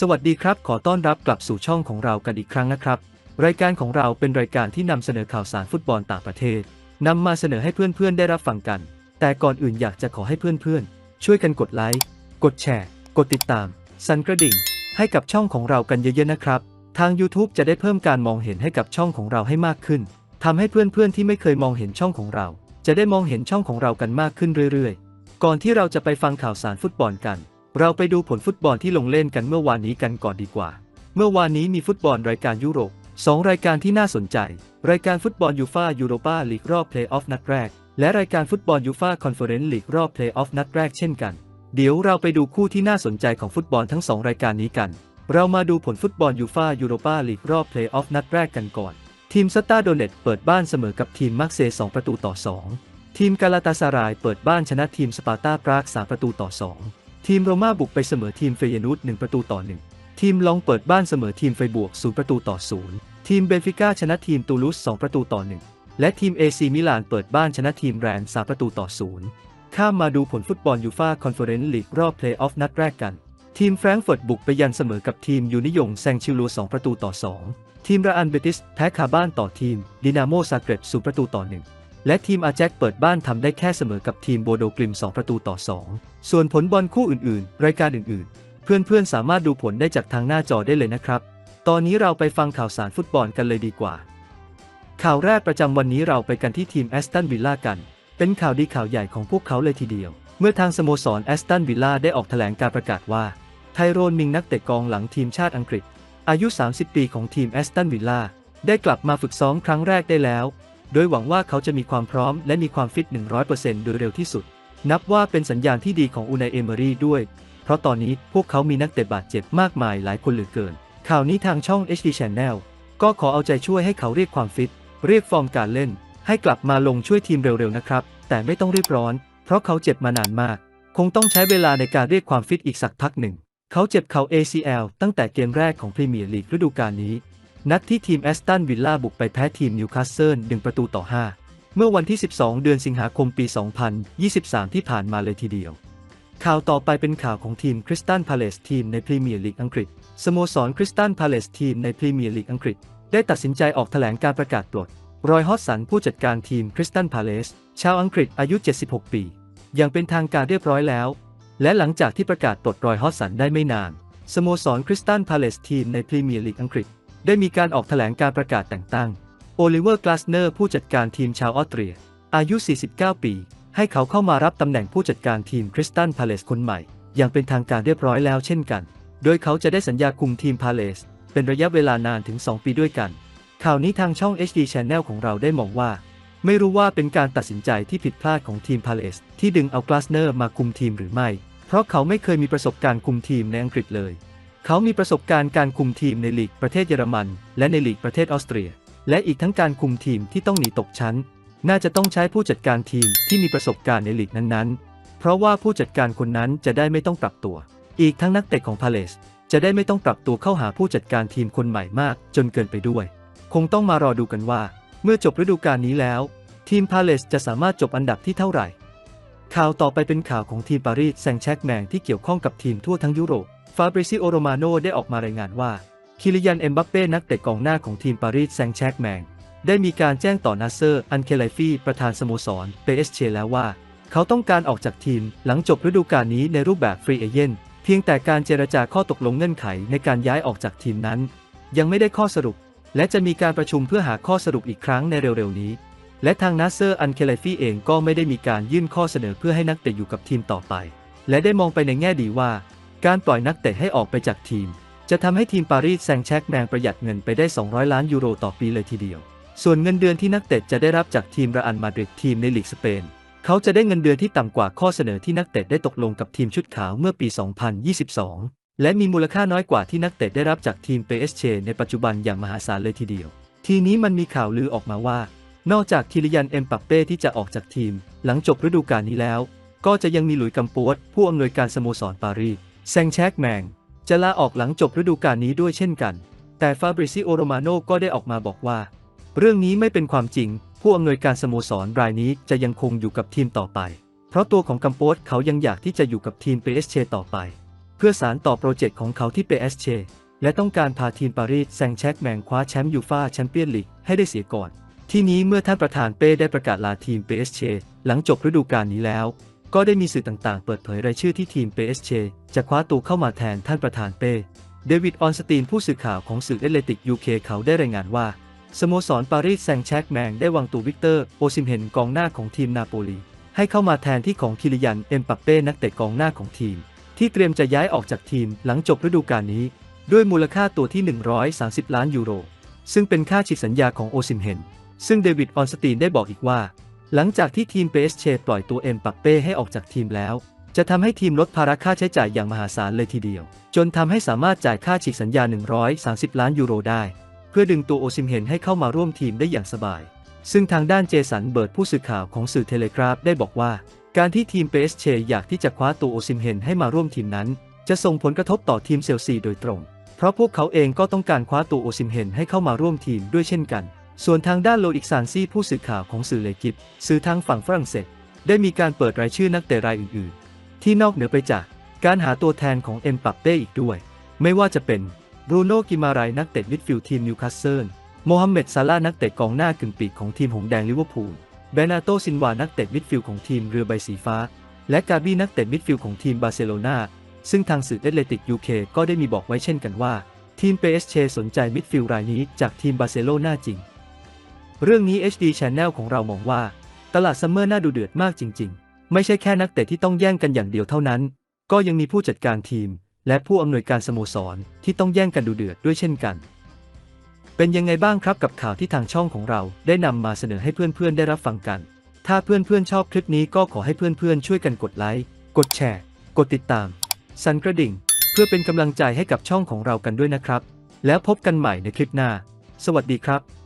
สวัสดีครับ ขอต้อนรับกลับสู่ช่องของเรากันอีกครั้งนะครับ รายการของเราเป็นรายการที่นำเสนอข่าวสารฟุตบอลต่างประเทศนำมาเสนอให้เพื่อนๆได้รับฟังกัน แต่ก่อนอื่นอยากจะขอให้เพื่อนๆ ช่วยกันกดไลค์ กดแชร์ กดติดตาม สั่นกระดิ่ง ให้กับช่องของเรากันเยอะๆนะครับ ทาง YouTube จะได้เพิ่มการมองเห็นให้กับช่องของเราให้มากขึ้นทำให้เพื่อนๆที่ไม่เคยมองเห็นช่องของเรา จะได้มองเห็นช่องของเรากันมากขึ้นเรื่อยๆ ก่อนที่เราจะไปฟังข่าวสารฟุตบอลกัน เราไปดูผลฟุตบอลที่ลงเล่นกันเมื่อวานนี้กันก่อนดีกว่า เมื่อวานนี้มีฟุตบอลรายการยุโรปสองรายการที่น่าสนใจ รายการฟุตบอลยูฟายูโรปาลีกรอบเพลย์ออฟนัดแรก และรายการฟุตบอลยูฟาคอนเฟอเรนซ์ลีกรอบเพลย์ออฟนัดแรกเช่นกัน เดี๋ยวเราไปดูคู่ที่น่าสนใจของฟุตบอลทั้งสองรายการนี้กัน เรามาดูผลฟุตบอลยูฟายูโรปาลีกรอบเพลย์ออฟนัดแรกกันก่อน ทีมสตาร์โดเนตเปิดบ้านเสมอกับทีมมักเซย์2ประตูต่อ 2 ทีมกาลาตาสารายเปิดบ้านชนะทีมสปาร์ตาปรากส3ประตูต่อ 2 ทีมโรม่าบุกไปเสมอทีมเฟยนูต1ประตูต่อ 1 ทีมลองเปิดบ้านเสมอทีมไฟบวก 0 ประตูต่อ 0 ทีมเบนฟิก้าชนะทีมตูลูส2ประตูต่อ 1 และทีมเอซีมิลานเปิดบ้านชนะทีมแรน3ประตูต่อ 0 ข้ามมาดูผลฟุตบอลยูฟาคอนเฟอเรนซ์ลีกรอบเพลย์ออฟนัดแรกกัน ทีมแฟรงก์เฟิร์ตบุกไปยันเสมอกับทีมยูนิยงแซงชิลู2ประตูต่อ 2 ทีมราอันเบติสแพ้คาบ้านต่อทีมดินาโมซาเกร็บ0ประตูต่อ 1 และทีมอาแจ็คเปิดบ้านทำได้แค่เสมอกับทีมโบโดกริม 2 ประตูต่อ 2 ส่วนผลบอลคู่อื่นๆ รายการอื่นๆ เพื่อนๆ สามารถดูผลได้จากทางหน้าจอได้เลยนะครับ ตอนนี้เราไปฟังข่าวสารฟุตบอลกันเลยดีกว่า ข่าวแรกประจำวันนี้เราไปกันที่ทีมแอสตันวิลล่ากัน เป็นข่าวดีข่าวใหญ่ของพวกเขาเลยทีเดียว เมื่อทางสโมสรแอสตันวิลล่าได้ออกแถลงการประกาศว่า ไทโรนมิงนักเตะกองหลังทีมชาติอังกฤษ อายุ 30 ปีของทีมแอสตันวิลล่าได้กลับมาฝึกซ้อมครั้งแรกได้แล้ว โดยหวังว่าเขาจะมีความพร้อมและมีความฟิต 100%โดยเร็วที่สุด นับว่าเป็นสัญญาณที่ดีของอูนายเอเมอรี่ด้วย เพราะตอนนี้พวกเขามีนักเตะบาดเจ็บมากมายหลายคนเหลือเกิน ข่าวนี้ทางช่อง HD Channel ก็ขอเอาใจช่วยให้เขาเรียกความฟิต เรียกฟอร์มการเล่น ให้กลับมาลงช่วยทีมเร็วๆนะครับ แต่ไม่ต้องรีบร้อน เพราะเขาเจ็บมานานมาก คงต้องใช้เวลาในการเรียกความฟิตอีกสักพักหนึ่ง เขาเจ็บเข่า ACL ตั้งแต่เกมแรกของพรีเมียร์ลีกฤดูกาลนี้ นัดที่ทีมแอสตันวิลล่าบุกไปแพ้ทีมนิวคาสเซิล1ประตูต่อ 5 เมื่อวันที่ 12 เดือนสิงหาคมปี 2023 ที่ผ่านมาเลยทีเดียว ข่าวต่อไปเป็นข่าวของทีมคริสตันพาเลสทีมในพรีเมียร์ลีกอังกฤษ สโมสรคริสตันพาเลสทีมในพรีเมียร์ลีกอังกฤษ ได้ตัดสินใจออกแถลงการประกาศปลดรอยฮอดสันผู้จัดการทีมคริสตันพาเลสชาวอังกฤษอายุ 76 ปี อย่างเป็นทางการเรียบร้อยแล้ว และหลังจากที่ประกาศปลดรอยฮอดสันได้ไม่นาน สโมสรคริสตันพาเลสทีมในพรีเมียร์ลีกอังกฤษ ได้มีการออกแถลงการประกาศแต่งตั้ง โอลิเวอร์กลาสเนอร์ผู้จัดการทีมชาวออสเตรีย อายุ 49 ปี ให้เขาเข้ามารับตำแหน่งผู้จัดการทีมคริสตันพาเลสคนใหม่ อย่างเป็นทางการเรียบร้อยแล้วเช่นกัน โดยเขาจะได้สัญญาคุมทีมพาเลสเป็นระยะเวลานานถึง 2 ปีด้วยกัน ข่าวนี้ทางช่อง HD Channel ของเราได้มองว่า ไม่รู้ว่าเป็นการตัดสินใจที่ผิดพลาดของทีมพาเลสที่ดึงเอากลาสเนอร์มาคุมทีมหรือไม่ เพราะเขาไม่เคยมีประสบการณ์คุมทีมในอังกฤษเลย เขามีประสบการณ์การคุมทีมในลีกประเทศเยอรมัน และในลีกประเทศออสเตรีย และอีกทั้งการคุมทีมที่ต้องหนีตกชั้น น่าจะต้องใช้ผู้จัดการทีมที่มีประสบการณ์ในลีกนั้นๆ เพราะว่าผู้จัดการคนนั้นจะได้ไม่ต้องปรับตัว อีกทั้งนักเตะของพาเลสจะได้ไม่ต้องปรับตัวเข้าหาผู้จัดการทีมคนใหม่มาก จนเกินไปด้วย คงต้องมารอดูกันว่า เมื่อจบฤดูกาลนี้แล้ว ทีมพาเลสจะสามารถจบอันดับที่เท่าไหร่ ข่าวต่อไปเป็นข่าวของทีมปารีสแซงต์แชร์กแมงที่เกี่ยวข้องกับทีมทั่วทั้งยุโรปฟาบริซิโอโรมาโนได้ออกมารายงานว่า คิริยันเอ็มบัปเป้นักเตะกองหน้าของทีมปารีสแซงต์แชร์กแมง ได้มีการแจ้งต่อนาเซอร์ อันเคไลฟี่ประธานสโมสรเปเอสเชแล้วว่า เขาต้องการออกจากทีมหลังจบฤดูกาลนี้ในรูปแบบฟรีเอเจนต์เพียงแต่การเจรจาข้อตกลงเงื่อนไขในการย้ายออกจากทีมนั้น ยังไม่ได้ข้อสรุป และจะมีการประชุมเพื่อหาข้อสรุปอีกครั้งในเร็วๆนี้ และทางนาเซอร์อันเคไลฟี่เองก็ไม่ได้มีการยื่นข้อเสนอเพื่อให้นักเตะอยู่กับทีมต่อไป และได้มองไปในแง่ดีว่า การปล่อยนักเตะให้ออกไปจากทีม จะทำให้ทีมปารีสแซงแชร์กแมงประหยัดเงินไปได้ 200 ล้านยูโรต่อปีเลยทีเดียว ส่วนเงินเดือนที่นักเตะจะได้รับจากทีมราอันมาดริดทีมในลีกสเปน เขาจะได้เงินเดือนที่ต่ำกว่าข้อเสนอที่นักเตะได้ตกลงกับทีมชุดขาวเมื่อปี 2022 และมีมูลค่าน้อยกว่าที่นักเตะได้รับจากทีมเปเอสเชในปัจจุบันอย่างมหาศาลเลยทีเดียว ทีนี้มันมีข่าวลือออกมาว่า นอกจากคิริยันเอ็มปัปเป้ที่จะออกจากทีม หลังจบฤดูกาลนี้แล้ว ก็จะยังมีหลุยกัมปวดผู้อำนวยการสโมสรปารีสแซงแชร์กแมง จะลาออกหลังจบฤดูกาลนี้ด้วยเช่นกัน แต่ฟาบริซิโอโรมาโนก็ได้ออกมาบอกว่า เรื่องนี้ไม่เป็นความจริง ผู้อำนวยการสโมสรรายนี้จะยังคงอยู่กับทีมต่อไป เพราะตัวของกัมโปสเขายังอยากที่จะอยู่กับทีม PSG ต่อไป เพื่อสารต่อโปรเจกต์ของเขาที่ PSG และต้องการพาทีมปารีสแซงต์แชร์กแมงคว้าแชมป์ยูฟาแชมเปี้ยนลีกให้ได้เสียก่อน ที่นี้เมื่อท่านประธานเป้ได้ประกาศลาทีม PSG หลังจบฤดูกาลนี้แล้ว ก็ได้มีสื่อต่างๆ เปิดเผยรายชื่อที่ทีม PSG จะคว้าตัวเข้ามาแทนท่านประธานเป้เดวิดออนสตีนผู้สื่อข่าวของสื่อเอเลติกยูเคเขาได้รายงานว่า สโมสรปารีสแซงต์แชร์กแมงได้วางตัววิกเตอร์ โอซิมเฮนกองหน้าของทีมนาโปลี ให้เข้ามาแทนที่ของคิริยัน เอ็มปัปเป้นักเตะกองหน้าของทีม ที่เตรียมจะย้ายออกจากทีมหลังจบฤดูกาลนี้ ด้วยมูลค่าตัวที่ 130 ล้านยูโร ซึ่งเป็นค่าฉีกสัญญาของโอซิมเฮนซึ่งเดวิดออนสตีนได้บอกอีกว่า หลังจากที่ทีมเปสเชปล่อยตัวเอ็มปัปเป้ให้ออกจากทีมแล้ว จะทำให้ทีมลดภาระค่าใช้จ่ายอย่างมหาศาลเลยทีเดียว จนทำให้สามารถจ่ายค่าฉีกสัญญา 130 ล้านยูโรได้ เพื่อดึงตัวโอซิมเฮนให้เข้ามาร่วมทีมได้อย่างสบาย ซึ่งทางด้านเจสันเบิร์ดผู้สื่อข่าวของสื่อเทเลกราฟได้บอกว่า การที่ทีมเปสเชอยากที่จะคว้าตัวโอซิมเฮนให้มาร่วมทีมนั้น จะส่งผลกระทบต่อทีมเซลซีโดยตรง เพราะพวกเขาเองก็ต้องการคว้าตัวโอซิมเฮนให้เข้ามาร่วมทีมด้วยเช่นกัน ส่วนทางด้านโลอิกซานซี่ผู้สื่อข่าวของสื่อเลกิปสื่อทางฝั่งฝรั่งเศส ได้มีการเปิดรายชื่อนักเตะรายอื่นๆ ที่นอกเหนือไปจากการหาตัวแทนของเอ็มปัปเป้อีกด้วย ไม่ว่าจะเป็นบรูโน่กิมารายนักเตะมิดฟิลด์ทีมนิวคาสเซิลโมฮัมเหม็ดซาลานักเตะกองหน้ากึ่งปีกของทีมหงสแดงลิเวอร์พูลเบนาโตซินวานักเตะมิดฟิลด์ของทีมเรือใบสีฟ้า และกาบี้นักเตะมิดฟิลด์ของทีมบาร์เซโลนาซึ่งทางสื่อเอตเลติกยูเคก็ได้มีบอกไว้เช่นกันว่า ทีม PSG สนใจมิดฟิลด์รายนี้จากทีมบาร์เซโลนาจริง เรื่องนี้ HD Channel ของเรามองว่า ตลาดซัมเมอร์น่าดูเดือดมากจริง ๆ ไม่ใช่แค่นักเตะที่ต้องแย่งกันอย่างเดียวเท่านั้น ก็ยังมีผู้จัดการทีม และผู้อำนวยการสโมสรที่ต้องแย่งกันดูเดือดด้วยเช่นกัน เป็นยังไงบ้างครับกับข่าวที่ทางช่องของเราได้นำมาเสนอให้เพื่อนๆได้รับฟังกัน ถ้าเพื่อนๆชอบคลิปนี้ก็ขอให้เพื่อนๆช่วยกันกดไลค์ กดแชร์ กดติดตาม สั่นกระดิ่ง เพื่อเป็นกำลังใจให้กับช่องของเรากันด้วยนะครับ แล้วพบกันใหม่ในคลิปหน้า สวัสดีครับ